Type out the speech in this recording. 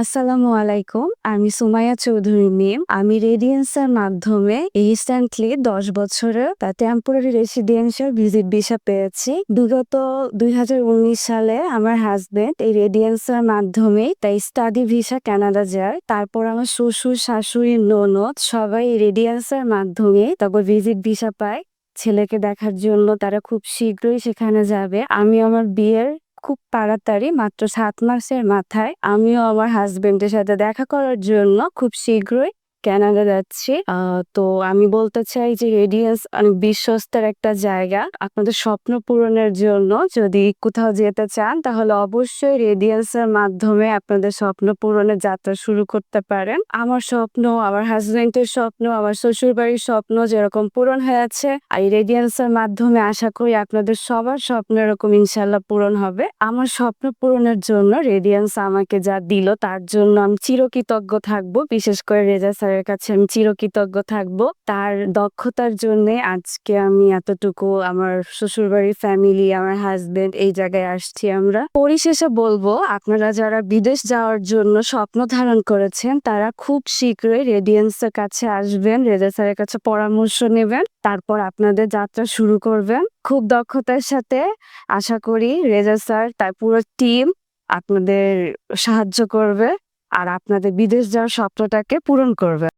আসসালামু আলাইকুম, আমি সুমাইয়া চৌধুরী মিম। আমি রেডিয়েন্সের মাধ্যমে রিসেন্টলি দশ বছরের টেম্পোরারি রেসিডেন্সিয়াল ভিজিট ভিসা পেয়েছি। বিগত দুই সালে আমার হাজবেন্ড এই রেডিয়েন্সের মাধ্যমে তাই স্টাডি ভিসা কানাডা যায়। তারপর আমার শ্বশুর, শাশুড়ি, ননদ সবাই রেডিয়েন্সের মাধ্যমে তারপর ভিজিট ভিসা পায়। ছেলেকে দেখার জন্য তারা খুব শীঘ্রই সেখানে যাবে। আমি আমার বিয়ের খুব তাড়াতাড়ি, মাত্র সাত মাসের মাথায়, আমিও আমার হাজব্যান্ডের সাথে দেখা করার জন্য খুব শীঘ্রই কানাডা যাচ্ছি। তো আমি বলতে চাই যে রেডিয়েন্স অনেক বিশ্বস্তের একটা জায়গা। আপনাদের স্বপ্ন পূরণের জন্য যদি কোথাও যেতে চান, তাহলে অবশ্যই রেডিয়েন্সের মাধ্যমে আপনাদের স্বপ্ন পূরণের যাত্রা শুরু করতে পারেন। আমার স্বপ্ন, আমার হাজবেন্ডের স্বপ্ন, আমার শ্বশুর বাড়ির স্বপ্ন যেরকম পূরণ হয়েছে, আর এই রেডিয়েন্সের মাধ্যমে আশা করি আপনাদের সবার স্বপ্ন এরকম ইনশাল্লাহ পূরণ হবে। আমার স্বপ্ন পূরণের জন্য রেডিয়েন্স আমাকে যা দিল, তার জন্য আমি চিরকৃতজ্ঞ থাকব, বিশেষ করে রেজা স্যারের কাছে আমি চিরকৃতজ্ঞ থাকব। তার দক্ষতার জন্য আজকে আমি এতটুকু আমার শ্বশুরবাড়ির ফ্যামিলি আমার হাজবেন্ড এই জায়গায় আসছি আমরা। পরিশেষে বলব, আপনারা যারা বিদেশ যাওয়ার জন্য স্বপ্ন ধারণ করেছেন, তারা খুব শীঘ্রই রেডিয়েন্সের কাছে আসবেন রেজা স্যারের কাছে পরামর্শ নেবেন, তারপর আপনাদের যাত্রা শুরু করবেন। খুব দক্ষতার সাথে আশা করি রেজা স্যার তার পুরো টিম আপনাদের সাহায্য করবে। আর আপনাদের বিদেশ যাওয়ার স্বপ্নটাকে পূরণ করবে।